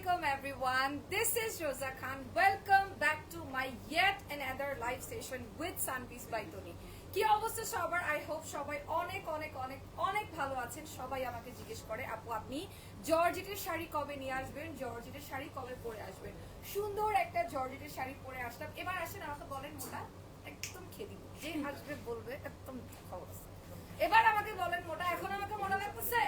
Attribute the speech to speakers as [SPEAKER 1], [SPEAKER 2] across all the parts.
[SPEAKER 1] alaikum everyone. This is Rosa Khan. Welcome back to my yet another live session with Sunbees by Tony. কি অবস্থা সবার I hope সবাই অনেক অনেক অনেক অনেক ভালো আছেন সবাই আমাকে জিজ্ঞেস করে, আপু, আপনি জর্জেটের শাড়ি কবে নিয়ে আসবেন জর্জেটের শাড়ি কবে পরে আসবেন সুন্দর একটা জর্জেটের শাড়ি পরে আসলাম এবার আসেন, আমাকে বলেন মোটা, একদম খেয়ে দিব যে আসবে, বলবে, একদম। এবার আমাকে বলেন মোটা, এখন আমাকে মোটা লাগতেছে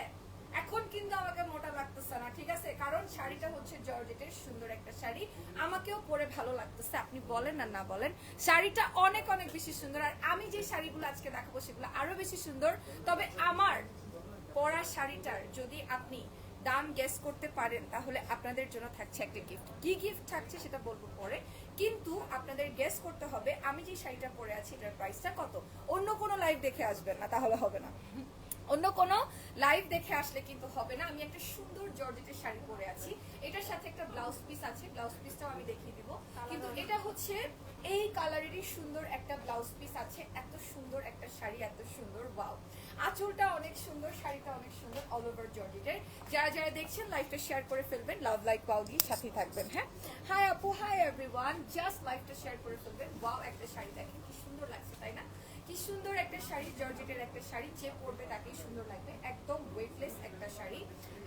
[SPEAKER 1] এখন কিন্তু আমাকে মোটা লাগতেছে না, ঠিক আছে? কারণ শাড়িটা হচ্ছে জর্জেটের সুন্দর একটা শাড়ি। আমাকেও পরে ভালো লাগতেছে, আপনি বলেন না না বলেন। শাড়িটা অনেক অনেক বেশি সুন্দর। আর আমি যে শাড়িগুলো আজকে দেখাবো সেগুলো আরও বেশি সুন্দর। তবে আমার পরা শাড়িটার যদি আপনি দাম গেস করতে পারেন, তাহলে আপনাদের জন্য থাকছে একটা গিফট কি গিফট থাকছে সেটা বলব পরে। কিন্তু আপনাদের গেস করতে হবে, আমি যে শাড়িটা পরে আছি, এটার প্রাইসটা কত? অন্য কোনো লাইভ দেখে আসবেন না, তাহলে হবে না। অন্য কোনো লাইভ দেখে আসলে কিন্তু হবে না। আমি একটা সুন্দর জর্জেটের শাড়ি পরে আছি। এটার সাথে একটা ব্লাউজ পিস আছে। ব্লাউজ পিসটাও আমি দেখিয়ে দিব। কিন্তু এটা হচ্ছে এই কালারেরই সুন্দর একটা ব্লাউজ পিস আছে। এত সুন্দর একটা শাড়ি এত সুন্দর ওয়াও আঁচলটা অনেক সুন্দর শাড়িটা অনেক সুন্দর অল ওভার জর্জেটের। যারা যারা দেখছেন লাইভটা শেয়ার করে ফেলবেন। লাভ লাইক পাও দিয়ে সাথেই থাকবেন হ্যাঁ? হাই আপু। হাই এভরিওয়ান জাস্ট লাইভটা শেয়ার করে ফেলবেন। ওয়াও একটা শাড়ি দেখেন কি সুন্দর লাগছে তাই না? কি সুন্দর একটা শাড়ি, জর্জেটের একটা শাড়ি, যে পরবে তাকেই সুন্দর লাগবে। একদম ওয়েটলেস একটা শাড়ি।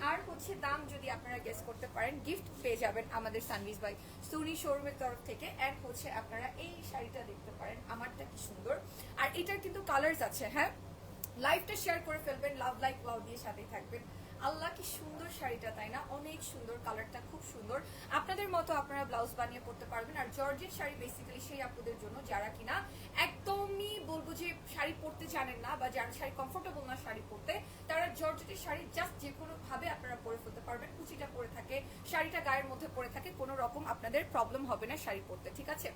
[SPEAKER 1] আর হচ্ছে দাম যদি আপনারা গেস করতে পারেন গিফট পেয়ে যাবেন আমাদের সানভিস বাই সুনি শোরুমের তরফ থেকে। অ্যান্ড হচ্ছে আপনারা এই শাড়িটা দেখতে পারেন, আমারটা কি সুন্দর। আর এটার কিন্তু কালার্স আছে হ্যাঁ? লাইভটা শেয়ার করে ফেলবেন লাভ লাইক ওয়াও দিয়ে সাথেই থাকবেন। আল্লাহ কি সুন্দর শাড়িটা, তাই না? অনেক সুন্দর, কালারটা খুব সুন্দর। আপনাদের মতো আপনারা ব্লাউজ বানিয়ে পড়তে পারবেন। আর জর্জের শাড়ি বেসিক্যালি সেই আপুদের জন্য, যারা কিনা একদমই বলব যে শাড়ি পরতে জানেন না বা যারা শাড়ি কমফোর্টেবল না শাড়ি পরতে, তারা জর্জেটের শাড়ি জাস্ট যে কোনো ভাবে আপনারা পরে ফেলতে পারবেন। কুচিটা পরে থাকে, শাড়িটা গায়ের মধ্যে পরে থাকে, কোনো রকম আপনাদের প্রবলেম হবে না শাড়ি পরতে, ঠিক আছে?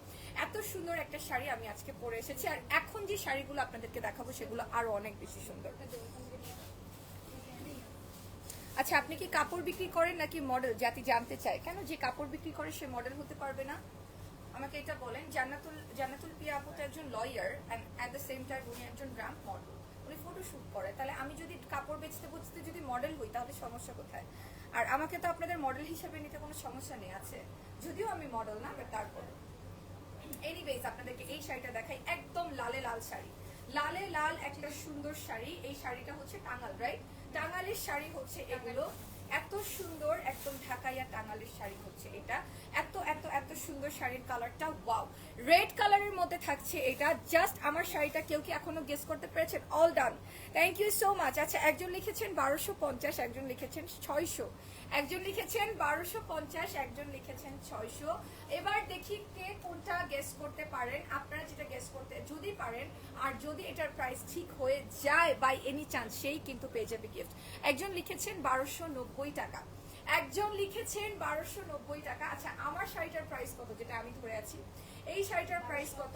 [SPEAKER 1] এত সুন্দর একটা শাড়ি আমি আজকে পরে এসেছি। আর এখন যে শাড়িগুলো আপনাদেরকে দেখাবো, সেগুলো আরও অনেক বেশি সুন্দর। আচ্ছা আপনি কি কাপড় বিক্রি করেন নাকি মডেল জাতি জানতে চায়? কেন যে কাপড় বিক্রি করে সে মডেল হতে পারবে না? আমাকে এটা বলেন, জান্নাতুল জান্নাতুল পিয়া আপু তো একজন lawyer and at the same time উনি একজন গ্রাম মডেল উনি ফটো শুট করে। তাহলে আমি যদি কাপড় বেচতে বুঝতে যদি মডেল হই, তাহলে সমস্যা কোথায়? আর আমাকে তো আপনাদের মডেল হিসেবে নিতে কোনো সমস্যা নেই, আছে? যদিও আমি মডেল না বাট তারপর। এনিওয়েজ আপনাদেরকে এই শাড়িটা দেখাই, একদম লালে লাল শাড়ি। লালে লাল একটা সুন্দর শাড়ি, এই শাড়িটা হচ্ছে টাঙ্গাল রাইট টাঙ্গালের শাড়ি হচ্ছে এগুলো। এত সুন্দর একদম ঢাকাইয়া টাঙ্গালের শাড়ি হচ্ছে এটা। এত এত এত সুন্দর শাড়ির কালারটা, ওয়াও। রেড কালারের মধ্যে থাকছে এটা। জাস্ট আমার শাড়িটা কেউ কি এখনও গেস করতে পেরেছেন? All done thank you so much আচ্ছা একজন লিখেছেন বারোশো পঞ্চাশ, একজন লিখেছেন ছয়শো। একজন লিখেছেন বারোশো পঞ্চাশ, একজন লিখেছেন ছয়শো। এবার দেখি কে কোনটা গেস করতে পারেন। আপনারা যেটা গেস করতে, যদি পারেন, আর যদি এটার প্রাইস ঠিক হয়ে যায় বাই এনি চান্স সেই কিন্তু পেয়ে যাবে গিফট একজন লিখেছেন বারোশো নব্বই। টাকা। একজন লিখেছেন বারোশো নব্বই টাকা। আচ্ছা আমার শাড়িটার প্রাইস কত? যেটা আমি ধরে আছি। এই শাড়িটার প্রাইস কত?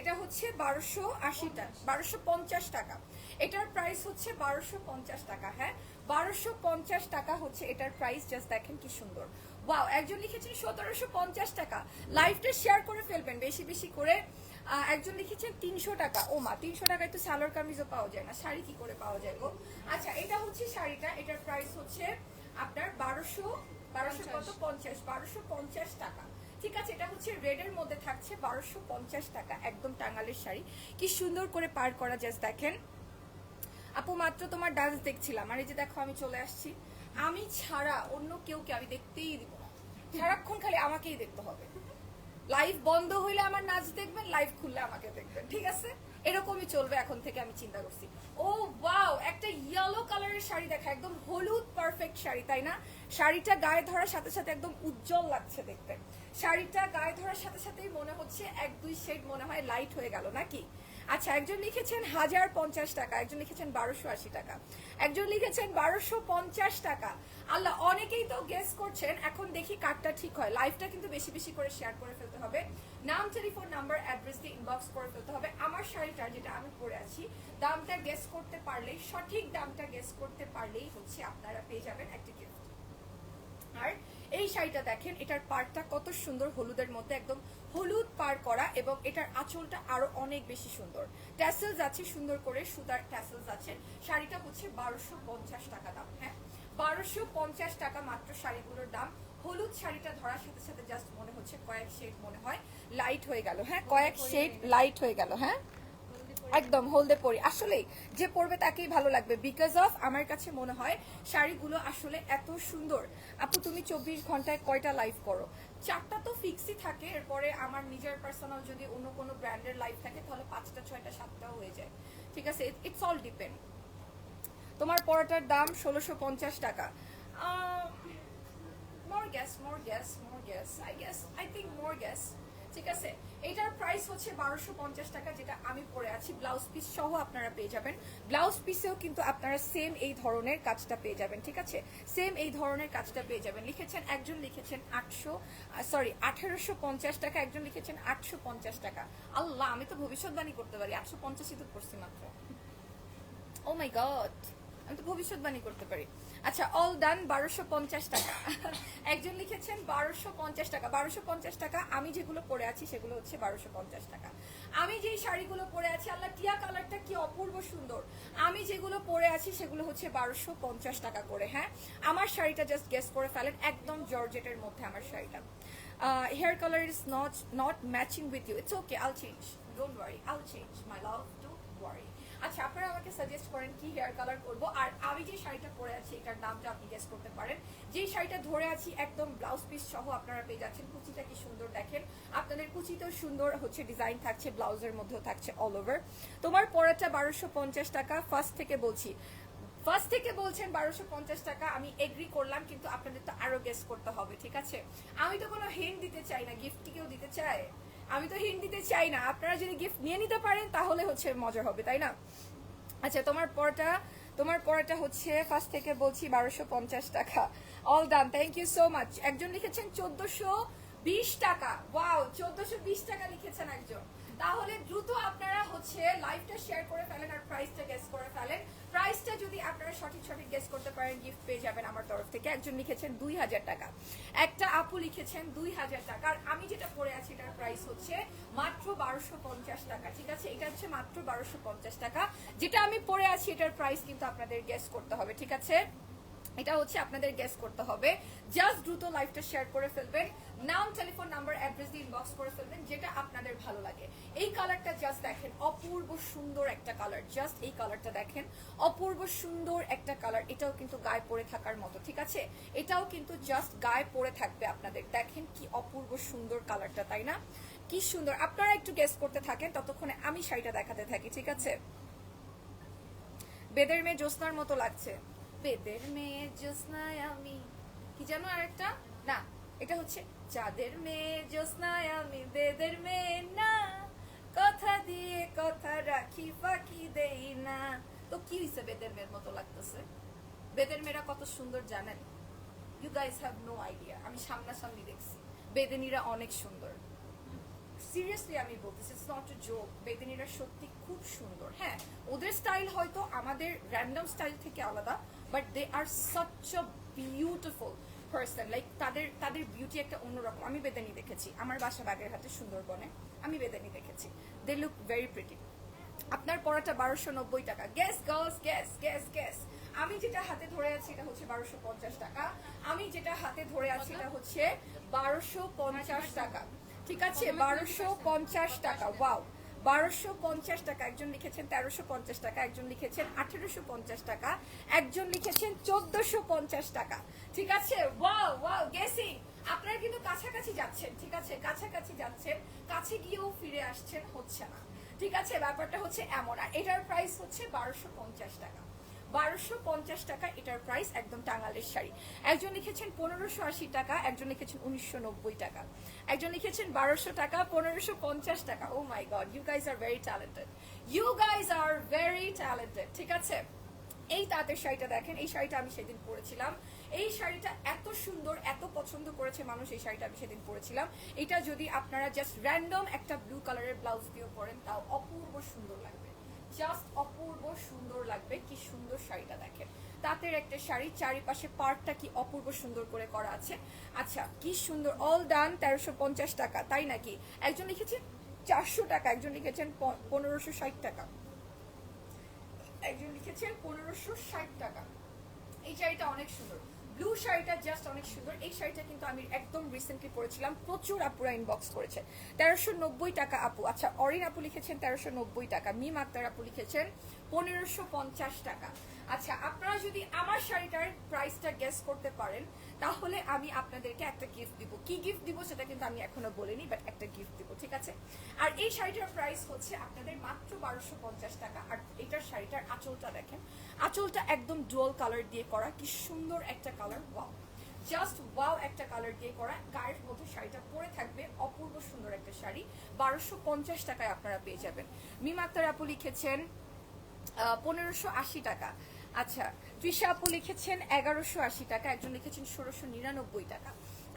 [SPEAKER 1] এটা হচ্ছে বারোশো আশি টাকা বারোশো পঞ্চাশ টাকা। এটার প্রাইস হচ্ছে বারোশো পঞ্চাশ টাকা হ্যাঁ? বারোশো পঞ্চাশ টাকা হচ্ছে এটার প্রাইস জাস্ট দেখেন কি সুন্দর। ওয়াও একজন লিখেছেন সতেরোশো পঞ্চাশ টাকা। লাইভটা শেয়ার করে ফেলবেন, বেশি বেশি করে। একজন লিখেছেন তিনশো টাকা। ও মা তিনশো টাকায় তো সালোয়ার কামিজও পাওয়া যায় না। শাড়ি কি করে পাওয়া যায় গো? আচ্ছা এটা হচ্ছে শাড়িটা। এটার প্রাইস হচ্ছে আপনার বারোশো বারোশো কত? পঞ্চাশ। বারোশো পঞ্চাশ টাকা। ঠিক আছে এটা হচ্ছে রেডের মধ্যে থাকছে বারোশো পঞ্চাশ টাকা একদম টাঙ্গালের শাড়ি। কি সুন্দর করে পার করা জাস্ট দেখেন। আপু মাত্র তোমার ডান্স দেখছিলাম। আর এই যে দেখো আমি চলে আসছি। আমি ছাড়া অন্য কেউ কে আমি দেখতেই দিব না। সারাক্ষণ খালি আমাকেই দেখতে হবে। লাইভ বন্ধ হইলে আমার নাচ দেখবেন লাইভ খুললে আমাকে দেখবেন, ঠিক আছে? এরকমই চলবে এখন থেকে আমি চিন্তা করছি। ও ওয়াও একটা ইয়েলো কালারের শাড়ি দেখা, একদম হলুদ পারফেক্ট শাড়ি, তাই না? শাড়িটা গায়ে ধরার সাথে সাথে একদম উজ্জ্বল লাগছে দেখতে। শাড়িটা গায়ে ধরার সাথে সাথেই মনে হচ্ছে এক দুই শেড মনে হয় লাইট হয়ে গেল, নাকি? আচ্ছা একজন লিখেছেন হাজার পঞ্চাশ টাকা, একজন লিখেছেন বারোশো আশি টাকা, একজন লিখেছেন বারোশো পঞ্চাশ টাকা। আল্লাহ, অনেকেই তো গেস করছেন, এখন দেখি কার্ডটা ঠিক হয়। লাইভটা কিন্তু বেশি বেশি করে শেয়ার করে ফেলতে হবে। নাম টেলিফোন নাম্বার অ্যাড্রেস দিয়ে ইনবক্স করে ফেলতে হবে। আমার শাড়িটা যেটা আমি পরে আছি, দামটা গেস করতে পারলেই, সঠিক দামটা গেস করতে পারলেই হচ্ছে আপনারা পেয়ে যাবেন একটা গিফট আর এই শাড়িটা দেখেন, এটার পাড়টা কত সুন্দর হলুদের মধ্যে একদম হলুদ পার করা এবং এটার আঁচলটা আরও অনেক বেশি সুন্দর। ট্যাসেলস আছে, সুন্দর করে সুতার ট্যাসেলস আছে। শাড়িটা হচ্ছে বারোশো টাকা দাম হ্যাঁ? বারোশো পঞ্চাশ টাকা মাত্র শাড়িগুলোর দাম। হলুদ শাড়িটা ধরার সাথে সাথে জাস্ট মনে হচ্ছে কয়েক শেড মনে হয় লাইট হয়ে গেল হ্যাঁ? কয়েক শেড লাইট হয়ে গেল হ্যাঁ? একদম হলদে পরি। আসলেই যে পরবে তাকেই ভালো লাগবে। বিকজ অফ আমার কাছে মনে হয় শাড়িগুলো আসলে এত সুন্দর। আপু তুমি চব্বিশ ঘন্টায় কয়টা লাইভ করো? চারটা তো ফিক্সই থাকে। এরপরে আমার নিজের পার্সোনাল যদি অন্য কোনো ব্র্যান্ডের লাইভ থাকে তাহলে পাঁচটা ছয়টা সাতটাও হয়ে যায়। ঠিক আছে? ইটস অল ডিপেন্ড তোমার পরোটার দাম ষোলোশো পঞ্চাশ টাকা। More guess more guess more guess I guess I think more guess ঠিক আছে? এটার প্রাইস হচ্ছে বারোশো পঞ্চাশ টাকা, যেটা আমি পরে আছি। ব্লাউজ পিস সহ আপনারা পেয়ে যাবেন। ব্লাউজ পিসেও কিন্তু আপনারা সেম এই ধরনের কাজটা পেয়ে যাবেন, ঠিক আছে? সেম এই ধরনের কাজটা পেয়ে যাবেন। লিখেছেন, একজন লিখেছেন আটশো সরি আঠারোশো পঞ্চাশ টাকা, একজন লিখেছেন আটশো পঞ্চাশ টাকা। আল্লাহ, আমি তো ভবিষ্যৎবাণী করতে পারি। আটশো পঞ্চাশই তো করছি মাত্র। ও মাই গড আমি তো ভবিষ্যৎবাণী করতে পারি। আচ্ছা অল ডান বারোশো পঞ্চাশ টাকা। একজন লিখেছেন, বারোশো পঞ্চাশ টাকা। বারোশো পঞ্চাশ টাকা, আমি যেগুলো পরে আছি সেগুলো হচ্ছে বারোশো পঞ্চাশ টাকা। আমি যেই শাড়িগুলো পরে আছি, আল্লাহ, টিয়া কালারটা কি অপূর্ব সুন্দর। আমি যেগুলো পরে আছি সেগুলো হচ্ছে বারোশো পঞ্চাশ টাকা করে হ্যাঁ? আমার শাড়িটা জাস্ট গেস করে ফেলেন, একদম জর্জেটের মধ্যে আমার শাড়িটা। Hair colour is not not matching with you it's okay all change don't worry all change my love আচ্ছা আপনারা আমাকে সাজেস্ট করেন কি হেয়ার কালার করব। আর আমি যে শাড়িটা পরে আছি, এটার নামটা আপনি গেস করতে পারেন। যে শাড়িটা ধরে আছি, একদম ব্লাউজ পিস সহ আপনারা পেয়ে যাচ্ছেন। কুচিটা কি সুন্দর দেখেন। আপনাদের কুচিতেও সুন্দর হচ্ছে ডিজাইন থাকছে ব্লাউজের মধ্যেও থাকছে অল ওভার তোমার পরাটা বারোশো পঞ্চাশ টাকা। ফার্স্ট থেকে বলছি ফার্স্ট থেকে বলছেন বারোশো পঞ্চাশ টাকা। আমি এগ্রি করলাম, কিন্তু আপনাদের তো আরও গেস করতে হবে, ঠিক আছে? আমি তো কোনো হিন্ট দিতে চাই না। গিফট কেউ দিতে চায়? আমি তো হিন্ট দিতে চাই না। আপনারা যদি গিফট নিয়ে নিতে পারেন, তাহলে হচ্ছে মজা হবে, তাই না? আচ্ছা তোমার পরটা তোমার পরটা হচ্ছে ফার্স্ট থেকে বলছি বারোশো পঞ্চাশ টাকা। All done thank you so much একজন লিখেছেন চোদ্দশো বিশ টাকা। ওয়াও চোদ্দশো বিশ টাকা লিখেছেন একজন। তাহলে দ্রুত আপনারা হচ্ছে লাইভটা শেয়ার করে ফেলেন আর প্রাইসটা গেস করে ফেলেন। প্রাইসটা যদি আপনারা সঠিক সঠিক গেস করতে পারেন গিফট পেয়ে যাবেন আমার তরফ থেকে। একজন লিখেছেন দুই হাজার টাকা। একটা আপু লিখেছেন দুই হাজার টাকা। আর আমি যেটা পরে আছি এটার প্রাইস হচ্ছে মাত্র বারোশো পঞ্চাশ টাকা, ঠিক আছে? এটা হচ্ছে মাত্র বারোশো পঞ্চাশ টাকা। যেটা আমি পরে আছি এটার প্রাইস কিন্তু আপনাদের গেস করতে হবে, ঠিক আছে? এটা হচ্ছে আপনাদের গেস করতে হবে। জাস্ট দ্রুত লাইভটা শেয়ার করে ফেলবেন। নাম টেলিফোন নাম্বার অ্যাড্রেস দিয়ে ইনবক্স করে ফেলবেন, যেটা আপনাদের ভালো লাগে। এই কালারটা জাস্ট দেখেন, অপূর্ব সুন্দর একটা কালার জাস্ট এই কালারটা দেখেন, অপূর্ব সুন্দর একটা কালার এটাও কিন্তু গায়ে পরে থাকার মতো, ঠিক আছে? এটাও কিন্তু জাস্ট গায়ে পরে থাকবে আপনাদের। দেখেন কি অপূর্ব সুন্দর কালারটা তাই না? কি সুন্দর। আপনারা একটু গেস করতে থাকেন, ততক্ষণে আমি শাড়িটা দেখাতে থাকি, ঠিক আছে? বেদের মেয়ে জ্যোৎস্নার মতো লাগছে। বেদের মেয়ে জ্যোৎস্নায় আমি। কি জানো আরেকটা না, এটা হচ্ছে চাঁদের মেয়ে জ্যোৎস্নায় আমি। বেদের মেয়ে, না। কথা দিয়ে কথা রাখি, ফাঁকি দেই না। তো কি হইছে বেদের মেয়ের মতো লাগতেছে? বেদের মেয়েরা কত সুন্দর জানেন? You guys have no idea আমি সামনাসামনি দেখছি। বেদেনীরা অনেক সুন্দর। সিরিয়াসলি আমি বলতেছি ইটস নট এ জোক বেদিনীরা সত্যি খুব সুন্দর। হ্যাঁ ওদের স্টাইল হয়তো আমাদের র্যান্ডম স্টাইল থেকে আলাদা but they are such a beautiful person like তাদের তাদের বিউটি একটা অন্যরকম। আমি বেদানি দেখেছি আমার বাসা বাগেরহাটে সুন্দরবনে আমি বেদানি দেখেছি। দে লুক ভেরি প্রিটি আপনার পড়াটা বারোশো নব্বই টাকা। Guess girls guess guess guess আমি যেটা হাতে ধরে আছি এটা হচ্ছে বারোশো পঞ্চাশ টাকা। আমি যেটা হাতে ধরে আছি এটা হচ্ছে বারোশো পঞ্চাশ টাকা। ঠিক আছে, বারোশো পঞ্চাশ টাকা ওয়াও বারোশো পঞ্চাশ টাকা, একজন লিখেছেন তেরোশো পঞ্চাশ টাকা, একজন লিখেছেন আঠেরোশো পঞ্চাশ টাকা, একজন লিখেছেন চোদ্দশো পঞ্চাশ টাকা, ঠিক আছে? ওয়াও ওয়াও গেসি আপনারা কিন্তু কাছাকাছি যাচ্ছেন, ঠিক আছে? কাছাকাছি যাচ্ছেন, কাছে গিয়েও ফিরে আসছেন, হচ্ছে না, ঠিক আছে? ব্যাপারটা হচ্ছে এমন, আর এটার প্রাইস হচ্ছে বারোশো পঞ্চাশ টাকা। বারোশো পঞ্চাশ টাকা, এটার প্রাইস একদম টাঙ্গালের শাড়ি। একজন লিখেছেন পনেরোশো আশি টাকা, একজন লিখেছেন উনিশশো নব্বই টাকা। একজন লিখেছেন বারোশো টাকা, পনেরোশো পঞ্চাশ টাকা। ও my god you guys are very talented you guys are very talented ঠিক আছে? এই তাঁতের শাড়িটা দেখেন, এই শাড়িটা আমি সেদিন পরেছিলাম। এই শাড়িটা এত সুন্দর, এত পছন্দ করেছে মানুষ, এই শাড়িটা আমি সেদিন পরেছিলাম। এটা যদি আপনারা জাস্ট র্যান্ডম একটা ব্লু কালারের ব্লাউজ দিয়েও পরেন, তাও অপূর্ব সুন্দর লাগবে জাস্ট অপূর্ব সুন্দর লাগবে, কি সুন্দর শাড়িটা দেখেন। তাঁতের একটা শাড়ি, চারিপাশে পার্টটা কি অপূর্ব সুন্দর করে করা আছে। আচ্ছা কি সুন্দর অল ডান তেরোশো পঞ্চাশ টাকা, তাই নাকি? একজন লিখেছেন চারশো টাকা, একজন লিখেছেন পনেরোশো ষাট টাকা। একজন লিখেছেন পনেরোশো ষাট টাকা। এই শাড়িটা শাড়িটা অনেক সুন্দর। ব্লু শাড়িটা জাস্ট অনেক সুন্দর। এই শাড়িটা কিন্তু আমি একদম রিসেন্টলি পরেছিলাম। প্রচুর আপুরা ইনবক্স করেছে। তেরোশো নব্বই টাকা আপু। আচ্ছা অরিন আপু লিখেছেন তেরোশো নব্বই টাকা। মিম আক্তার আপু লিখেছেন পনেরোশো পঞ্চাশ টাকা। আচ্ছা আপনারা যদি আমার শাড়িটার প্রাইসটা গেস করতে পারেন, তাহলে আমি আপনাদেরকে একটা গিফট দিব। কি গিফট দিব সেটা কিন্তু আমি এখনও বলিনি বাট একটা গিফট দিব, ঠিক আছে? আর এই শাড়িটার প্রাইস হচ্ছে আপনাদের মাত্র বারোশো পঞ্চাশ টাকা, আর এটার শাড়িটার আঁচলটা দেখেন। আঁচলটা একদম ডুয়াল কালার দিয়ে করা, কি সুন্দর একটা কালার ওয়াও জাস্ট ওয়াও একটা কালার দিয়ে করা, গায়ের মধ্যে শাড়িটা পরে থাকবে, অপূর্ব সুন্দর একটা শাড়ি, বারোশো পঞ্চাশ টাকায় আপনারা পেয়ে যাবেন। মিম আপু লিখেছেন পনেরোশো আশি টাকা। আচ্ছা তৃষা আপু লিখেছেন এগারোশো আশি টাকা একজন লিখেছেন ষোলোশো নিরানব্বই টাকা।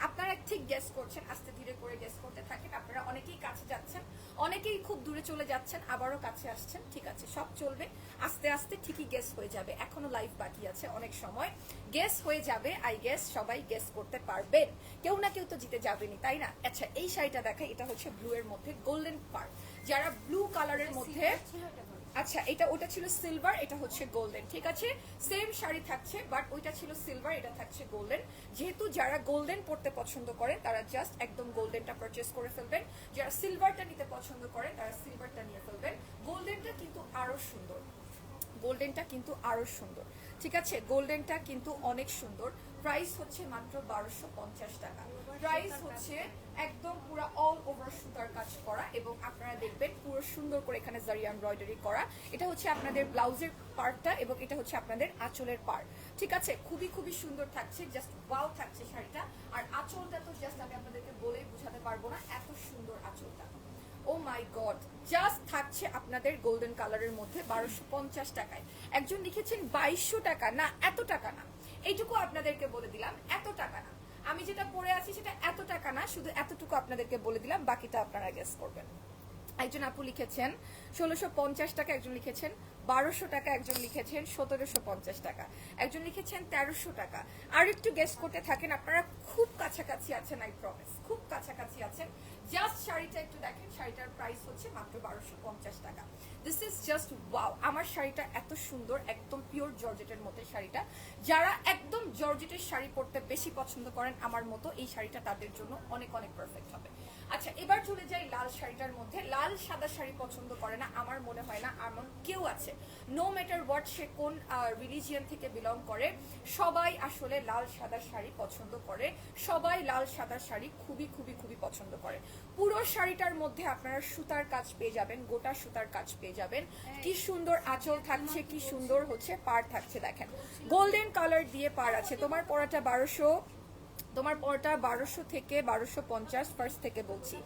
[SPEAKER 1] আপনারা ঠিক গেস করছেন আস্তে ধীরে করে গেস করতে থাকেন। আপনারা অনেকেই কাছে যাচ্ছেন অনেকেই খুব দূরে চলে যাচ্ছেন আবারও কাছে আসছেন ঠিক আছে সব চলবে। আস্তে আস্তে ঠিকই গেস হয়ে যাবে এখনও লাইফ বাকি আছে অনেক সময়। গেস হয়ে যাবে আই গেস সবাই গেস করতে পারবেন। কেউ না কেউ তো জিতে যাবেনি তাই না? আচ্ছা এই শাড়িটা দেখাই এটা হচ্ছে ব্লু এর মধ্যে গোল্ডেন পার যারা ব্লু কালারের মধ্যে আচ্ছা এটা, ওটা ছিল সিলভার এটা হচ্ছে গোল্ডেন ঠিক আছে? সেম শাড়ি থাকছে বাট ওইটা ছিল সিলভার এটা থাকছে গোল্ডেন যেহেতু যারা গোল্ডেন পড়তে পছন্দ করেন তারা জাস্ট একদম গোল্ডেনটা পারচেস করে ফেলবেন। যারা সিলভারটা নিতে পছন্দ করেন তারা সিলভারটা নিয়ে ফেলবেন। গোল্ডেনটা কিন্তু আরও সুন্দর। গোল্ডেনটা কিন্তু আরও সুন্দর। ঠিক আছে? গোল্ডেনটা কিন্তু অনেক সুন্দর। প্রাইস হচ্ছে মাত্র বারোশো টাকা। প্রাইস হচ্ছে একদম পুরো অল ওভার সুতার কাজ করা এবং আপনারা দেখবেন পুরো সুন্দর করে এখানে জারি এমব্রয়ডারি করা। এটা হচ্ছে আপনাদের ব্লাউজের পার্টটা এবং এটা হচ্ছে আপনাদের আঁচলের পার্ট ঠিক আছে? খুবই খুবই সুন্দর থাকছে জাস্ট ওয়াও থাকছে শাড়িটা। আর আঁচলটা তো জাস্ট আমি আপনাদেরকে বলেই বুঝাতে পারব না, এত সুন্দর আঁচলটা। ও মাই গড জাস্ট থাকছে আপনাদের গোল্ডেন কালারের মধ্যে বারোশো পঞ্চাশ টাকায়। একজন লিখেছেন বাইশশো টাকা, না, এত টাকা না। এইটুকু আপনাদেরকে বলে দিলাম, এত টাকা না। আমি যেটা পরে আছি সেটা এত টাকা না, শুধু এতটুকু আপনাদেরকে বলে দিলাম, বাকিটা আপনারা গেস করবেন। একজন আপু লিখেছেন, ষোলোশো পঞ্চাশ টাকা একজন লিখেছেন, বারোশো টাকা একজন লিখেছেন, সতেরোশো পঞ্চাশ টাকা। একজন লিখেছেন, তেরোশো টাকা। আর একটু গেস করতে থাকেন, আপনারা খুব কাছাকাছি আছেন আই প্রমিস খুব কাছাকাছি আছেন। জাস্ট শাড়িটা একটু দেখেন, শাড়িটার প্রাইস হচ্ছে মাত্র বারোশো পঞ্চাশ টাকা। দিস ইজ জাস্ট ওয়াও আমার শাড়িটা এত সুন্দর, একদম পিওর জর্জেটের মতো শাড়িটা। যারা একদম জর্জেটের শাড়ি পরতে বেশি পছন্দ করেন, আমার মতো এই শাড়িটা তাদের জন্য অনেক অনেক পারফেক্ট হবে আচ্ছা এবার চলে যাই লাল শাড়িটার মধ্যে লাল সাদা শাড়ি পছন্দ করে না আমার মনে হয় না এমন কেউ আছে। নো ম্যাটার হোয়াট সে কোন রিলিজিয়ান থেকে বিলং করে সবাই আসলে লাল সাদা শাড়ি পছন্দ করে সবাই লাল সাদা শাড়ি খুবই খুবই খুবই পছন্দ করে। পুরো শাড়িটার মধ্যে আপনারা সুতার কাজ পেয়ে যাবেন গোটা সুতার কাজ পেয়ে যাবেন। কি সুন্দর আঁচল থাকছে কি সুন্দর হচ্ছে পার থাকছে দেখেন। গোল্ডেন কালার দিয়ে পার আছে। তোমার পরাটা বারোশো তোমার পরটা বারোশো থেকে বারোশো পঞ্চাশ ফার্স্ট থেকে বলছি।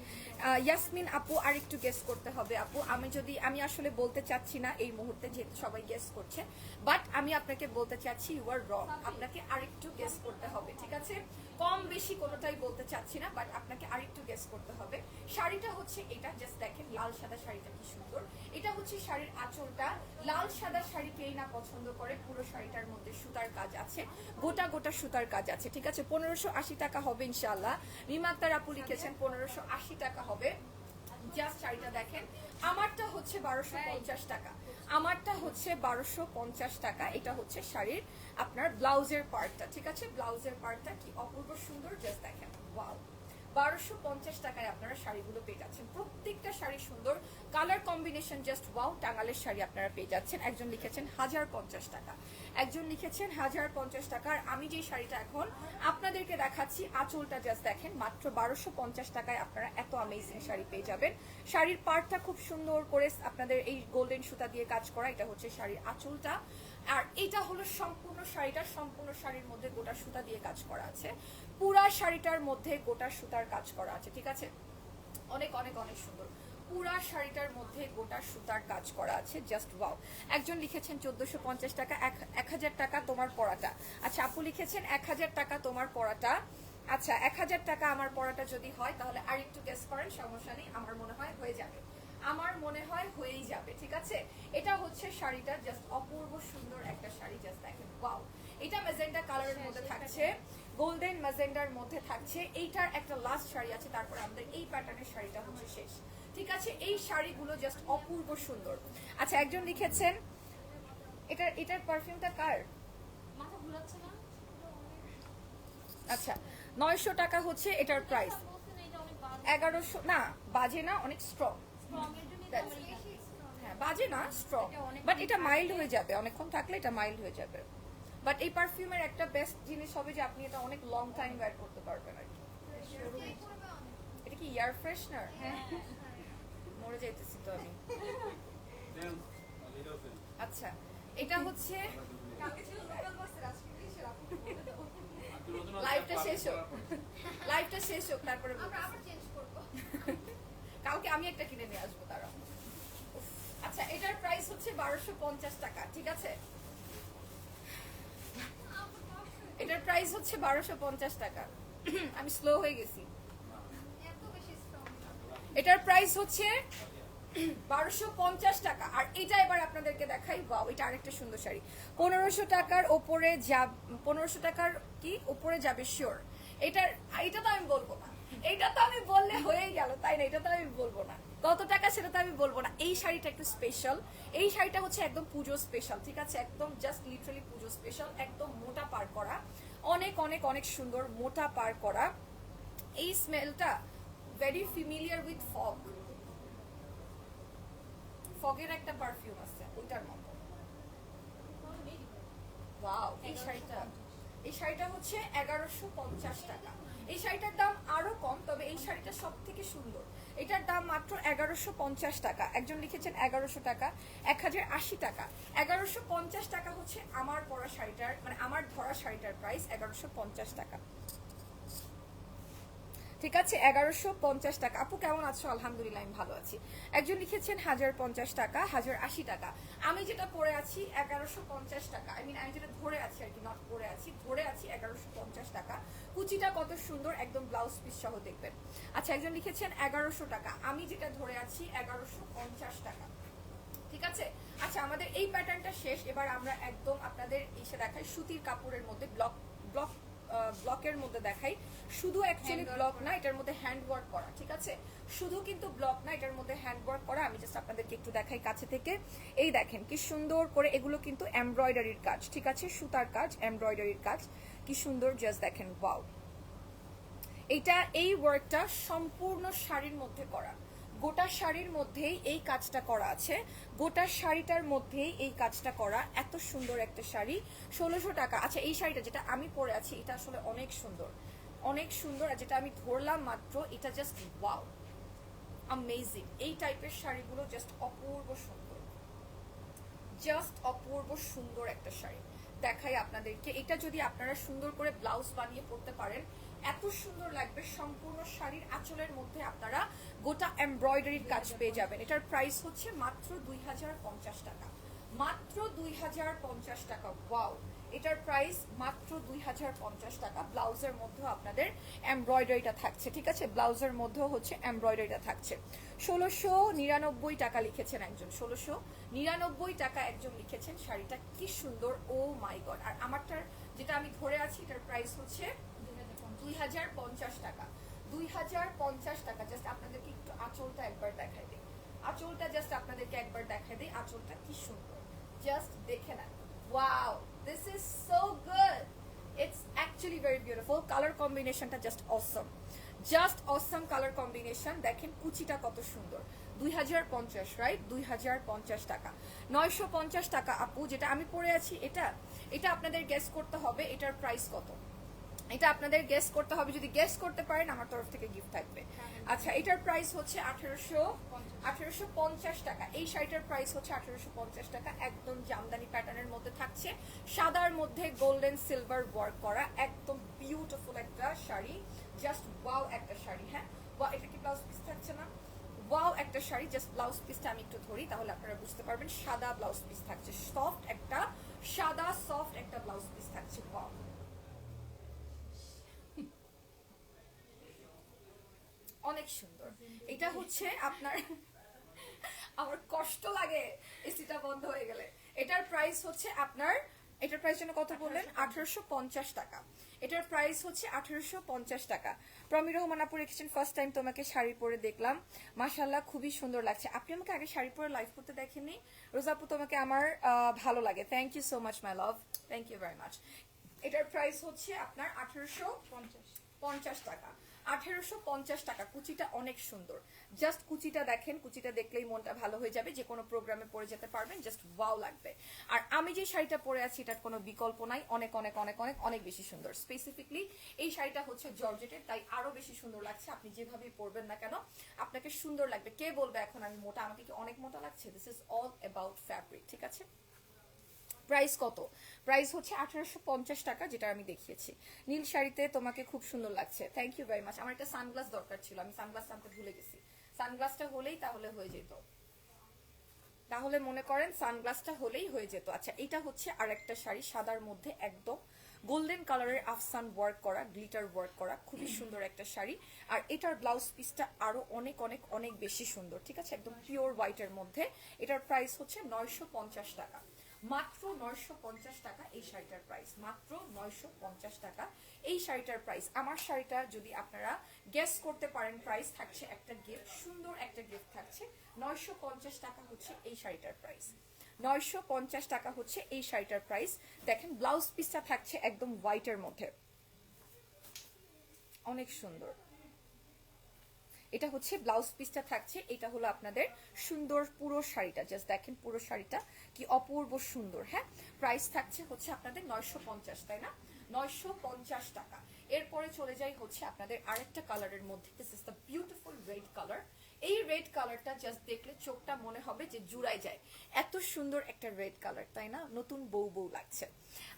[SPEAKER 1] ইয়াসমিন আপু আর একটু গেস করতে হবে। আপু, আমি যদি, আমি আসলে বলতে চাচ্ছি না এই মুহূর্তে, যেহেতু সবাই গেস করছে বাট আমি আপনাকে বলতে চাচ্ছি ইউ আর রং আপনাকে আরেকটু গেস করতে হবে, ঠিক আছে? কম বেশি কোনোটাই বলতে চাচ্ছি না বাট আপনাকে আরেকটু গেস করতে হবে। শাড়িটা হচ্ছে এটা জাস্ট দেখেন, লাল সাদা শাড়িটা কি সুন্দর। এটা হচ্ছে শাড়ির আঁচলটা। লাল সাদা শাড়ি কেই না পছন্দ করে, পুরো শাড়িটার মধ্যে সুতার কাজ আছে, গোটা গোটা সুতার কাজ আছে, ঠিক আছে? পনেরোশো আশি টাকা হবে ইনশাল্লাহ রিমাক্তার আপু লিখেছেন পনেরোশো আশি টাকা হবে। জাস্ট শাড়িটা দেখেন। আমারটা হচ্ছে বারোশো পঞ্চাশ টাকা। আমারটা হচ্ছে বারোশো পঞ্চাশ টাকা। এটা হচ্ছে শাড়ির আপনার ব্লাউজের পার্টটা, ঠিক আছে? ব্লাউজের পার্টটা কি অপূর্ব সুন্দর জাস্ট দেখেন। ওয়াও বারোশো পঞ্চাশ টাকায় আপনারা শাড়িগুলো পেয়ে যাচ্ছেন। প্রত্যেকটা শাড়ি সুন্দর। কালার কম্বিনেশন জাস্ট ওয়াও টাঙ্গালের শাড়ি আপনারা পেয়ে যাচ্ছেন। একজন লিখেছেন হাজার পঞ্চাশ টাকা। একজন লিখেছেন হাজার পঞ্চাশ টাকা। আর আমি যে শাড়িটা এখন আপনাদেরকে দেখাচ্ছি, আঁচলটা জাস্ট দেখেন, মাত্র বারোশো পঞ্চাশ টাকায় আপনারা এত অ্যামেজিং শাড়ি পেয়ে যাবেন। শাড়ির পার্টটা খুব সুন্দর করে আপনাদের এই গোল্ডেন সুতা দিয়ে কাজ করা, এটা হচ্ছে শাড়ির আঁচলটা। আর এটা হলো সম্পূর্ণ শাড়িটা, সম্পূর্ণ শাড়ির মধ্যে গোটা সুতা দিয়ে কাজ করা আছে। পুরা শাড়িটার মধ্যে গোটা সুতার কাজ করা আছে, ঠিক আছে? অনেক অনেক অনেক সুন্দর। পুরা শাড়িটার মধ্যে গোটা সুতার কাজ করা আছে জাস্ট ওয়াও একজন লিখেছেন চোদ্দশো পঞ্চাশ টাকা, এক হাজার টাকা তোমার পড়াটা। আচ্ছা আপু লিখেছেন এক হাজার টাকা তোমার পড়াটা। আচ্ছা এক হাজার টাকা আমার পড়াটা যদি হয়, তাহলে আর একটু গেস করেন, সমস্যা নেই, আমার মনে হয় হয়ে যাবে। আমার মনে হয় হয়েই যাবে ঠিক আছে? এটা হচ্ছে শাড়িটা জাস্ট অপূর্ব সুন্দর একটা শাড়ি জাস্ট দেখেন ওয়াও এটা মেজেন্ডা কালারের মধ্যে থাকছে গোল্ডেন মেজেন্ডার মধ্যে থাকছে এইটার একটা লাস্ট শাড়ি আছে তারপর আমাদের এই প্যাটার্নের শাড়িটা হচ্ছে শেষ ঠিক আছে? এই শাড়িগুলো জাস্ট অপূর্ব সুন্দর। আচ্ছা একজন লিখেছেন এটা এটার পারফিউমটা কার?
[SPEAKER 2] মাথা ঘুরাচ্ছে না?
[SPEAKER 1] আচ্ছা নয়শো টাকা হচ্ছে এটার প্রাইস এগারোশো না বাজে না অনেক স্ট্রং হ্যাঁ বাজে না স্ট্রং বাট এটা মাইল্ড হয়ে যাবে। অনেকক্ষণ থাকলে এটা মাইল্ড হয়ে যাবে। বাট এই পারফিউমের একটা বেস্ট জিনিস হবে যে আপনি এটা অনেক লং টাইম ওয়্যার করতে পারবেন আর কি। এটা কি এয়ার ফ্রেশনার মরে যাইতেছি তো আমি। আচ্ছা এটা হচ্ছে লাইভটা শেষ হোক। লাইভটা শেষ হোক, তারপরে বলতেছি। কালকে আমি একটা কিনে নিয়ে আসব তারা আচ্ছা এটার প্রাইস হচ্ছে বারোশো পঞ্চাশ টাকা ঠিক আছে? এটার প্রাইস হচ্ছে বারোশো পঞ্চাশ টাকা। আমি স্লো হয়ে গেছি। এটার প্রাইস হচ্ছে বারোশো পঞ্চাশ টাকা। আর এটা এবার আপনাদেরকে দেখাই বাও এটা আরেকটা সুন্দর শাড়ি। পনেরোশো টাকার ওপরে যা পনেরোশো টাকার কি? ওপরে যাবে শিওর এটার এটা তো আমি বলব না। এটা তো আমি বললে হয়েই গেল, তাই না? এটা তো আমি বলব না। কত টাকা সেটা তো আমি বলব না। এই শাড়িটা একটু স্পেশাল এই শাড়িটা হচ্ছে একদম পুজো স্পেশাল ঠিক আছে? একদম জাস্ট লিটারালি পুজো স্পেশাল একদম মোটা পার করা। অনেক অনেক অনেক সুন্দর মোটা পার করা। এই স্মেলটা ভেরি ফিমিলিয়ার উইথ ফগ ফগের একটা পারফিউম আছে, ওইটার মতো। ওয়াও এই শাড়িটা। এই শাড়িটা হচ্ছে এগারোশো পঞ্চাশ টাকা। এই শাড়িটার দাম আরও কম, তবে এই শাড়িটা সব থেকে সুন্দর। এটার দাম মাত্র এগারোশো পঞ্চাশ টাকা। একজন লিখেছেন এগারোশো টাকা, এক হাজার আশি টাকা। এগারোশো পঞ্চাশ টাকা হচ্ছে আমার পরা শাড়িটার মানে আমার ধরা শাড়িটার প্রাইস এগারোশো পঞ্চাশ টাকা। ঠিক আছে, এগারোশো পঞ্চাশ টাকা। আপু, কেমন আছো? আলহামদুলিল্লাহ, আমি ভালো আছি। একজন লিখেছেন হাজার পঞ্চাশ টাকা হাজার আশি টাকা। আমি যেটা পরে আছি, এগারোশো পঞ্চাশ টাকা। আই মিন আমি যেটা ধরে আছি আর কি নট পরে আছি, ধরে আছি এগারোশো পঞ্চাশ টাকা। কুচিটা কত সুন্দর, একদম ব্লাউজ পিস সহ দেখবেন। আচ্ছা একজন লিখেছেন এগারোশো টাকা। আমি যেটা ধরে আছি, এগারোশো পঞ্চাশ টাকা। ঠিক আছে? আচ্ছা আমাদের এই প্যাটার্নটা শেষ। এবার আমরা একদম আপনাদের এসে দেখাই সুতির কাপড়ের মধ্যে ব্লক ব্লক ব্লকের মধ্যে দেখাই। শুধু অ্যাকচুয়ালি ব্লক না এটার মধ্যে হ্যান্ড ওয়ার্ক করা ঠিক আছে? শুধু কিন্তু ব্লক না এটার মধ্যে হ্যান্ড ওয়ার্ক করা। আমি জাস্ট আপনাদেরকে একটু দেখাই কাছে থেকে। এই দেখেন কি সুন্দর করে এগুলো কিন্তু এমব্রয়ডারির কাজ ঠিক আছে? সুতার কাজ এমব্রয়ডারির কাজ। কি সুন্দর জাস্ট দেখেন ওয়াও এটা এই ওয়ার্কটা সম্পূর্ণ শাড়ির মধ্যে করা। গোটা শাড়ির মধ্যেই এই কাজটা করা আছে। গোটা শাড়িটার মধ্যেই এই কাজটা করা এত সুন্দর একটা শাড়ি। ষোলোশো টাকা। আচ্ছা এই শাড়িটা যেটা আমি পরে আছি, এটা আসলে অনেক সুন্দর। অনেক সুন্দর আর যেটা আমি ধরলাম মাত্র, এটা জাস্ট ওয়াও অ্যামেজিং এই টাইপের শাড়িগুলো জাস্ট অপূর্ব সুন্দর। জাস্ট অপূর্ব সুন্দর একটা শাড়ি। দেখাই আপনাদেরকে। এটা যদি আপনারা সুন্দর করে ব্লাউজ বানিয়ে পরতে পারেন এত সুন্দর লাগবে সম্পূর্ণ শাড়ির আঁচলের মধ্যে আপনারা গোটা এমব্রয়ডারির কাজ পেয়ে যাবেন। এটার প্রাইস হচ্ছে মাত্র দুই হাজার পঞ্চাশ টাকা। মাত্র দুই হাজার পঞ্চাশ টাকা। ওয়াও এটার প্রাইস মাত্র দুই হাজার পঞ্চাশ টাকা। ব্লাউজের মধ্যেও আপনাদের এমব্রয়ডারিটা থাকছে, ঠিক আছে? ব্লাউজের মধ্যেও হচ্ছে এমব্রয়ডারিটা থাকছে। ষোলোশো নিরানব্বই টাকা লিখেছেন একজন। ষোলোশো নিরানব্বই টাকা একজন লিখেছেন শাড়িটা। কি সুন্দর! ও মাই গড আর আমারটার যেটা আমি ধরে আছি, এটার প্রাইস হচ্ছে দুই হাজার পঞ্চাশ টাকা। দুই হাজার পঞ্চাশ টাকা জাস্ট আপনাদেরকে একটু আঁচলটা একবার দেখাই দিই। আঁচলটা জাস্ট আপনাদেরকে একবার দেখাই দিই, আঁচলটা কি সুন্দর। জাস্ট দেখে নেন। Wow this is so good it's actually very beautiful colour কম্বিনেশনটা just awesome just awesome colour combination দেখেন কুচিটা কত সুন্দর। দুই হাজার পঞ্চাশ রাইট দুই হাজার পঞ্চাশ টাকা। নয়শো পঞ্চাশ টাকা আপু, যেটা আমি পরে আছি, এটা? এটা আপনাদের গেস করতে হবে, এটার প্রাইস কত? এটা আপনাদের গেস করতে হবে। যদি গেস করতে পারেন, আমার তরফ থেকে গিফট থাকবে। আচ্ছা এটার প্রাইস হচ্ছে আঠেরোশো আঠেরোশো পঞ্চাশ টাকা। এই শাড়িটার প্রাইস হচ্ছে আঠেরোশো পঞ্চাশ টাকা। একদম জামদানি প্যাটার্নের মধ্যে থাকছে। সাদার মধ্যে গোল্ডেন সিলভার ওয়ার্ক করা। একদম বিউটিফুল একটা শাড়ি। জাস্ট ওয়াও একটা শাড়ি হ্যাঁ? ওয়া এটা কি ব্লাউজ পিস থাকছে না? ওয়াও একটা শাড়ি জাস্ট ব্লাউজ পিসটা আমি একটু ধরি, তাহলে আপনারা বুঝতে পারবেন। সাদা ব্লাউজ পিস থাকছে। সফট একটা, সাদা সফট একটা ব্লাউজ পিস থাকছে। ওয়াও অনেক সুন্দর। এটা হচ্ছে আপনার আমার কষ্ট লাগে এসিটা বন্ধ হয়ে গেলে। এটার প্রাইস হচ্ছে আপনার এটার প্রাইস জন্য কত বললেন? আঠারোশো পঞ্চাশ। টাকা। এটার প্রাইস হচ্ছে আঠারোশো পঞ্চাশ টাকা। প্রমি রহমান আপু রেখেছেন ফার্স্ট টাইম তোমাকে শাড়ি পরে দেখলাম। মাসাল্লাহ খুবই সুন্দর লাগছে। আপনি আমাকে আগে শাড়ি পরে লাইভ করতে দেখেননি। রোজা আপু তোমাকে আমার ভালো লাগে। Thank you so much my love thank you very much এটার প্রাইস হচ্ছে আপনার আঠেরোশো পঞ্চাশ টাকা। আঠেরোশো পঞ্চাশ টাকা। কুচিটা অনেক সুন্দর। জাস্ট কুচিটা দেখেন, কুচিটা দেখলেই মনটা ভালো হয়ে যাবে। যে কোনো প্রোগ্রামে পরে যেতে পারবেন, জাস্ট ওয়াও লাগবে। আর আমি যে শাড়িটা পরে আছি, এটার কোনো বিকল্প নাই। অনেক অনেক অনেক অনেক অনেক বেশি সুন্দর। স্পেসিফিকলি এই শাড়িটা হচ্ছে জর্জেটের, তাই আরও বেশি সুন্দর লাগছে। আপনি যেভাবে পরবেন না কেন, আপনাকে সুন্দর লাগবে। কে বলবে এখন আমি মোটা? আমাকে কি অনেক মোটা লাগছে? This is all about fabric ঠিক আছে? প্রাইস কত? প্রাইস হচ্ছে আঠারোশো পঞ্চাশ টাকা, যেটা আমি দেখিয়েছি। নীল শাড়িতে তোমাকে খুব সুন্দর লাগছে। থ্যাংক ইউ ভেরি মাচ আমার একটা সানগ্লাস দরকার ছিল, আমি সানগ্লাস আনতে ভুলে গেছি। সানগ্লাসটা হলেই তাহলে হয়ে যেত। তাহলে মনে করেন সানগ্লাসটা হলেই হয়ে যেত। আচ্ছা এটা হচ্ছে আর একটা শাড়ি, সাদার মধ্যে একদম গোল্ডেন কালারের আফসান ওয়ার্ক করা গ্লিটার ওয়ার্ক করা, খুবই সুন্দর একটা শাড়ি। আর এটার ব্লাউজ পিসটা আরও অনেক অনেক অনেক বেশি সুন্দর, ঠিক আছে? একদম পিওর হোয়াইটের মধ্যে। এটার প্রাইস হচ্ছে নয়শো পঞ্চাশ টাকা। মাত্র নয়শো পঞ্চাশ টাকা এই শাড়িটার প্রাইস মাত্র নয়শো পঞ্চাশ টাকা এই শাড়িটার প্রাইস আমার শাড়িটা যদি আপনারা গেস করতে পারেন প্রাইস থাকছে একটা গিফট সুন্দর একটা গিফট থাকছে। নয়শো পঞ্চাশ টাকা হচ্ছে এই শাড়িটার প্রাইস নয়শো পঞ্চাশ টাকা হচ্ছে এই শাড়িটার প্রাইস দেখেন ব্লাউজ পিসটা থাকছে একদম হোয়াইটের মধ্যে। অনেক সুন্দর। এটা হচ্ছে ব্লাউজ পিসটা থাকছে, এটা হলো আপনাদের সুন্দর পুরো শাড়িটা জাস্ট দেখেন পুরো শাড়িটা কি অপূর্ব সুন্দর হ্যাঁ? প্রাইস থাকছে হচ্ছে আপনাদের নয়শো পঞ্চাশ, তাই না? নয়শো পঞ্চাশ টাকা। এরপরে চলে যাই হচ্ছে আপনাদের আরেকটা কালারের মধ্যে this is the beautiful red colour এই রেড কালারটা জাস্ট দেখলে চোখটা মনে হবে যে জুড়াই যায়। এত সুন্দর একটা রেড কালার তাই না? নতুন বউ বউ লাগছে।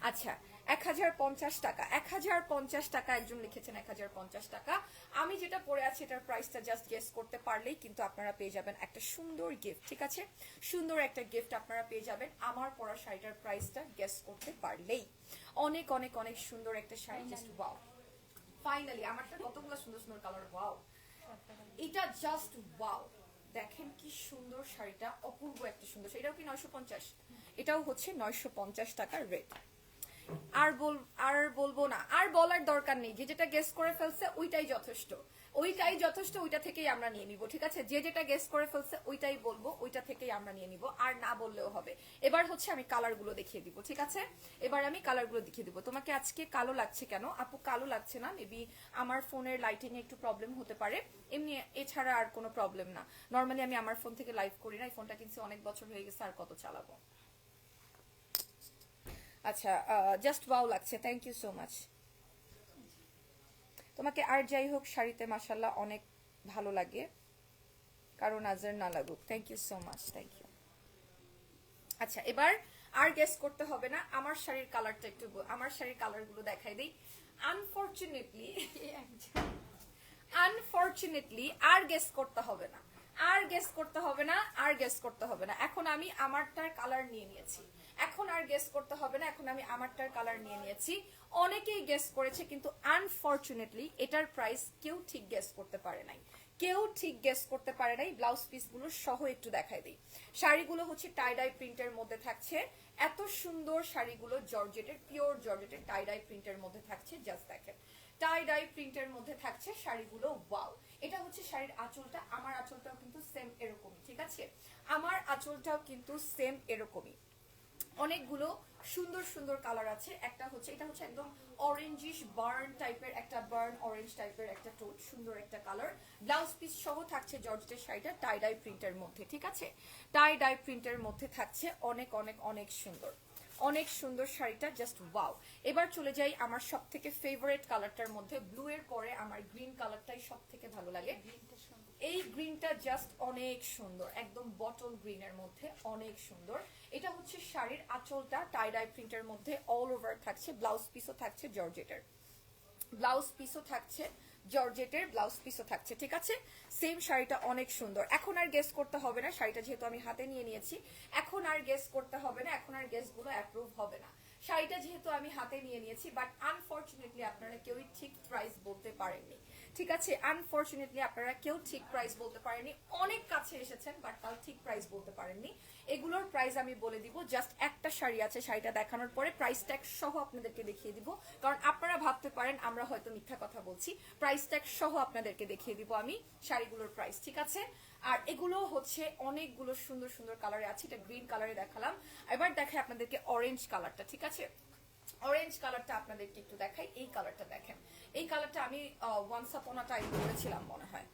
[SPEAKER 1] আচ্ছা এক হাজার পঞ্চাশ টাকা। এক হাজার পঞ্চাশ টাকা একজন লিখেছেন এক হাজার পঞ্চাশ টাকা। আমি যেটা পরে আছি এটার প্রাইসটা জাস্ট গেস করতে পারলেই কিন্তু আপনারা পেয়ে যাবেন একটা সুন্দর গিফট ঠিক আছে? সুন্দর একটা গিফট আপনারা পেয়ে যাবেন। আমার পরা শাড়িটার প্রাইসটা গেস করতে পারলেই। অনেক অনেক অনেক সুন্দর একটা শাড়ি জাস্ট ওয়াও ফাইনালি আমারটা কতগুলো সুন্দর সুন্দর কালার ওয়াও এটা জাস্ট ওয়াও দেখেন কি সুন্দর শাড়িটা, অপূর্ব একটা সুন্দর। এটাও কি নয়শো পঞ্চাশ? এটাও হচ্ছে নয়শো পঞ্চাশ টাকার রেট। আর বল আর বলব না, আর বলার দরকার নেই। যে যেটা গেস করে ফেলছে, ওইটাই যথেষ্ট। ওইটাই যথেষ্ট, ওইটা থেকেই আমরা নিয়ে নিব, ঠিক আছে? যে যেটা গেস করে ফেলছে, ওইটাই বলব, ওইটা থেকেই আমরা নিয়ে নিব, আর না বললেও হবে। এবার হচ্ছে আমি কালারগুলো দেখিয়ে দিব, ঠিক আছে? এবার আমি কালারগুলো দেখিয়ে দিব। তোমাকে আজকে কালো লাগছে কেন? আপু, কালো লাগছে না? মেবি আমার ফোনের লাইটিং একটু প্রবলেম হতে পারে। এমনি এছাড়া আর কোনো প্রবলেম না। নর্মালি আমি আমার ফোন থেকে লাইভ করি না, এই ফোনটা কিন্তু অনেক বছর হয়ে গেছে, আর কত চালাবো? আচ্ছা জাস্ট ওয়াও লাগছে থ্যাংক ইউ সো মাচ তোমাকে আর যাই হোক শাড়িতে মাসাল্লাহ অনেক ভালো লাগে। কারও নাজার না লাগুক। Thank you so much thank you আচ্ছা এবার আর গেস করতে হবে না, আমার শাড়ির কালারটা একটু আমার শাড়ির কালারগুলো দেখাই দিই। আনফরচুনেটলি আনফরচুনেটলি আর গেস করতে হবে না। আর গেস করতে হবে না, আর গেস করতে হবে না। এখন আমি আমারটার কালার নিয়ে নিয়েছি। এখন আর গেস করতে হবে না, এখন আমি আমারটার কালার নিয়ে নিয়েছি। অনেকেই গেস করেছে, কিন্তু আনফরচুনেটলি এটার প্রাইস কেউ ঠিক গেস করতে পারে নাই। কেউ ঠিক গেস করতে পারে নাই ব্লাউজ পিসগুলো সহ একটু দেখাই দিই। শাড়িগুলো হচ্ছে টাইডাই প্রিন্টের মধ্যে থাকছে। এত সুন্দর শাড়িগুলো জর্জেটের পিওর জর্জেটের টাইডাই প্রিন্টের মধ্যে থাকছে জাস্ট দেখেন। টাই ডাই প্রিন্টের মধ্যে থাকছে শাড়িগুলো ওয়াও এটা হচ্ছে শাড়ির আঁচলটা, আমার আঁচলটাও কিন্তু সেম এরকমই, ঠিক আছে? আমার আঁচলটাও কিন্তু সেম এরকমই। অনেকগুলো সুন্দর সুন্দর কালার আছে। একটা হচ্ছে, এটা হচ্ছে একদম অরেঞ্জিশ বার্ন টাইপের একটা বার্ন অরেঞ্জ টাইপের একটা টোট সুন্দর একটা কালার ব্লাউজ পিস সহ থাকছে জর্জেটের শাড়িটা টাই ডাই প্রিন্টের মধ্যে, ঠিক আছে? টাই ডাই প্রিন্টের মধ্যে থাকছে অনেক অনেক অনেক সুন্দর। অনেক সুন্দর শাড়িটা জাস্ট ওয়াও এবার চলে যাই আমার সব থেকে ফেভারেট কালারটার মধ্যে। ব্লু এর পরে আমার গ্রিন কালারটাই সব থেকে ভালো লাগে। এই গ্রিনটা জাস্ট অনেক সুন্দর, একদম বটল গ্রিনের মধ্যে অনেক সুন্দর। এটা হচ্ছে শাড়ির আঁচলটা টাইডাই প্রিন্টের মধ্যে অল ওভার থাকছে ব্লাউজ পিসও থাকছে জর্জেটের। ব্লাউজ পিসও থাকছে জর্জেটের ব্লাউজ পিসও থাকছে, ঠিক আছে? সেম শাড়িটা অনেক সুন্দর। এখন আর গেস করতে হবে না, শাড়িটা যেহেতু আমি হাতে নিয়ে নিয়েছি। এখন আর গেস করতে হবে না, এখন আর গেসগুলো অ্যাপ্রুভ হবে না। শাড়িটা যেহেতু আমি হাতে নিয়ে নিয়েছি বাট আনফরচুনেটলি আপনারা কেউই ঠিক প্রাইস বলতে পারেননি। ঠিক আছে আনফরচুনেটলি আপনারা কেউ ঠিক প্রাইস বলতে পারেননি। অনেক কাছে এসেছেন বাট তাও ঠিক প্রাইস বলতে পারেননি। এগুলোর প্রাইস আমি বলে দিব জাস্ট একটা শাড়ি আছে, শাড়িটা দেখানোর পরে প্রাইস ট্যাগ সহ আপনাদেরকে দেখিয়ে দিব। কারণ আপনারা ভাবতে পারেন, আমরা হয়তো মিথ্যা কথা বলছি। প্রাইস ট্যাগ সহ আপনাদেরকে দেখিয়ে দিব আমি শাড়িগুলোর প্রাইস ঠিক আছে? আর এগুলো হচ্ছে অনেকগুলো সুন্দর সুন্দর কালারে আছে, এটা গ্রিন কালারে দেখালাম। এবার দেখাই আপনাদেরকে অরেঞ্জ কালারটা ঠিক আছে? অরেঞ্জ কালারটা আপনাদেরকে একটু দেখাই, এই কালারটা দেখেন। এই কালারটা আমি ওয়ান্স আপন আ টাইম পরেছিলাম মনে হয়।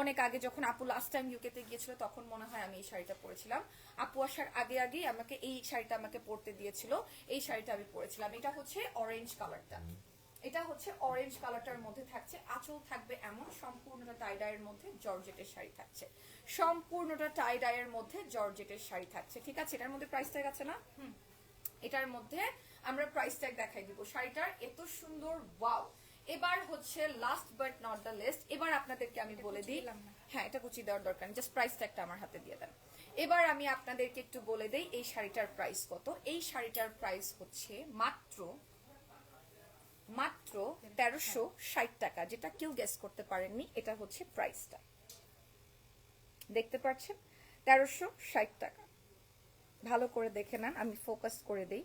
[SPEAKER 1] অনেক আগে যখন আপু লাস্ট টাইম ইউকেতে গিয়েছিল তখন মনে হয় আমি এই শাড়িটা পরেছিলাম। আপু আসার আগে আগেই আমাকে এই শাড়িটা আমাকে পরতে দিয়েছিল। এই শাড়িটা আমি পরেছিলাম। এটা হচ্ছে অরেঞ্জ কালারটা এটা হচ্ছে অরেঞ্জ কালারটার মধ্যে থাকছে। আঁচল থাকবে এমন সম্পূর্ণটা টাই ডাইয়ের মধ্যে জর্জেটের শাড়ি থাকছে। সম্পূর্ণটা টাই ডাইয়ের মধ্যে জর্জেটের শাড়ি থাকছে। ঠিক আছে? এটার মধ্যে প্রাইস ট্যাগ আছে না? হুম। এটার মধ্যে আমরা প্রাইস ট্যাগ দেখাই দিব। শাড়িটার এত সুন্দর ওয়াও এবার হচ্ছে last but not the least এবার আপনাদেরকে আমি বলে দিই হ্যাঁ এটা কুচি দেওয়ার দরকার নেই জাস্ট প্রাইসটা একটা আমার হাতে দিয়ে দেন। এবার আমি আপনাদেরকে একটু বলে দেই এই শাড়িটার প্রাইস কত? এই শাড়িটার প্রাইস হচ্ছে মাত্র মাত্র তেরোশো ষাট টাকা যেটা কেউ গেস করতে পারেননি এটা হচ্ছে প্রাইসটা দেখতে পাচ্ছেন? তেরোশো ষাট টাকা। ভালো করে দেখে নেন আমি ফোকাস করে দেই।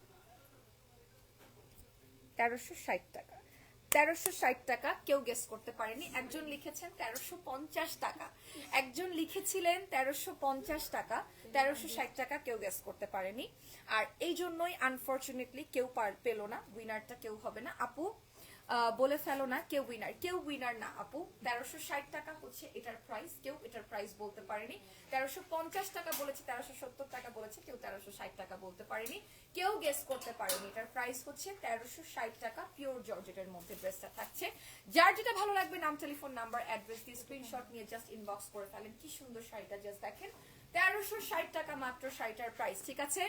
[SPEAKER 1] তেরোশো ষাট টাকা। তেরোশো ষাট টাকা কেউ গেস করতে পারেনি। একজন লিখেছেন তেরোশো পঞ্চাশ টাকা। একজন লিখেছিলেন তেরোশো পঞ্চাশ টাকা। তেরোশো ষাট টাকা কেউ গেস করতে পারেনি। আর এই জন্যই আনফর্চুনেটলি কেউ পেল না। উইনারটা কেউ হবে না। আপু? বলে ফেলো না, কেউ উইনার কেউ উইনার না, আপু। তেরোশো ষাট টাকা হচ্ছে এটার প্রাইস কেউ এটার প্রাইস বলতে পারেনি। তেরোশো পঞ্চাশ টাকা বলেছে, তেরোশো সত্তর টাকা বলেছে, কেউ তেরোশো ষাট টাকা বলতে পারেনি। কেউ গেস করতে পারেনি, এটার প্রাইস হচ্ছে তেরোশো ষাট টাকা পিওর জর্জেটের মধ্যে ড্রেসটা থাকছে। যার যেটা ভালো লাগবে, নাম টেলিফোন নাম্বার অ্যাড্রেস দিয়ে স্ক্রিনশট নিয়ে জাস্ট ইনবক্স করে ফেলেন। কি সুন্দর শাড়িটা জাস্ট দেখেন। তেরোশো ষাট টাকা মাত্র শাড়িটার প্রাইস ঠিক আছে?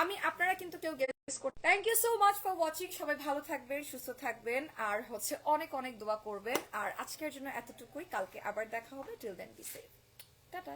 [SPEAKER 1] আমি, আপনারা কিন্তু কেউ thank you so much for watching সবাই ভালো থাকবেন, সুস্থ থাকবেন। আর হচ্ছে অনেক অনেক দোয়া করবেন। আর আজকের জন্য এতটুকুই। কালকে আবার দেখা হবে। Till then be safe ta-ta.